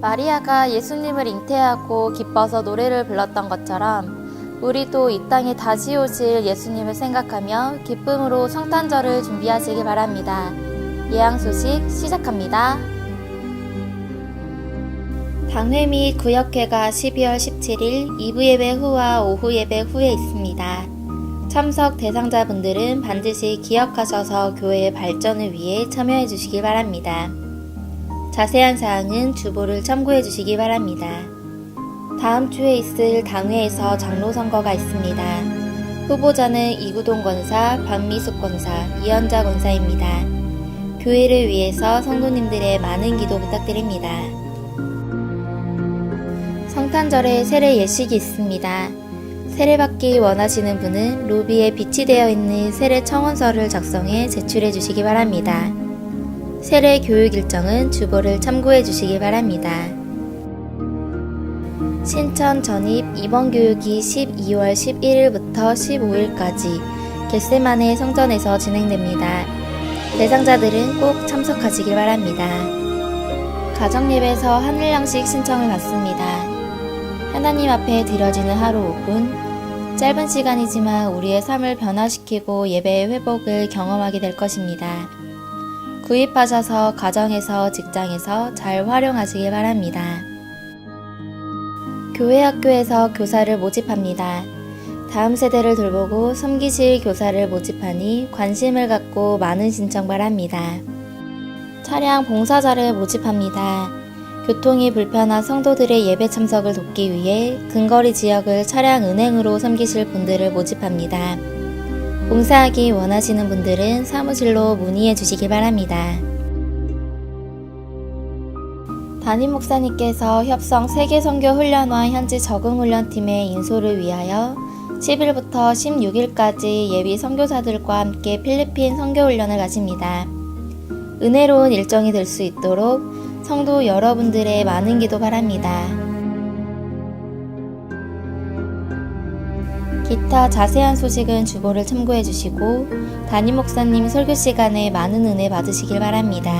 마리아가 예수님을 잉태하고 기뻐서 노래를 불렀던 것처럼 우리도 이 땅에 다시 오실 예수님을 생각하며 기쁨으로 성탄절을 준비하시기 바랍니다. 예양 소식 시작합니다. 당회 및 구역회가 12월 17일 2부 예배 후와 오후 예배 후에 있습니다. 참석 대상자분들은 반드시 기억하셔서 교회의 발전을 위해 참여해 주시기 바랍니다. 자세한 사항은 주보를 참고해 주시기 바랍니다. 다음 주에 있을 당회에서 장로 선거가 있습니다. 후보자는 이구동 권사, 박미숙 권사, 이현자 권사입니다. 교회를 위해서 성도님들의 많은 기도 부탁드립니다. 성탄절에 세례 예식이 있습니다. 세례받기 원하시는 분은 로비에 비치되어 있는 세례 청원서를 작성해 제출해 주시기 바랍니다. 세례 교육 일정은 주보를 참고해 주시기 바랍니다. 신천 전입 입원 교육이 12월 11일부터 15일까지 겟세만의 성전에서 진행됩니다. 대상자들은 꼭 참석하시길 바랍니다. 가정예배에서 하늘 양식 신청을 받습니다. 하나님 앞에 드려지는 하루 5분, 짧은 시간이지만 우리의 삶을 변화시키고 예배의 회복을 경험하게 될 것입니다. 구입하셔서 가정에서 직장에서 잘 활용하시길 바랍니다. 교회 학교에서 교사를 모집합니다. 다음 세대를 돌보고 섬기실 교사를 모집하니 관심을 갖고 많은 신청 바랍니다. 차량 봉사자를 모집합니다. 교통이 불편한 성도들의 예배 참석을 돕기 위해 근거리 지역을 차량 은행으로 섬기실 분들을 모집합니다. 봉사하기 원하시는 분들은 사무실로 문의해 주시기 바랍니다. 담임 목사님께서 협성 세계 선교 훈련와 현지 적응 훈련팀의 인솔을 위하여 10일부터 16일까지 예비 선교사들과 함께 필리핀 선교 훈련을 가십니다. 은혜로운 일정이 될 수 있도록 성도 여러분들의 많은 기도 바랍니다. 기타 자세한 소식은 주보를 참고해 주시고 담임 목사님 설교 시간에 많은 은혜 받으시길 바랍니다.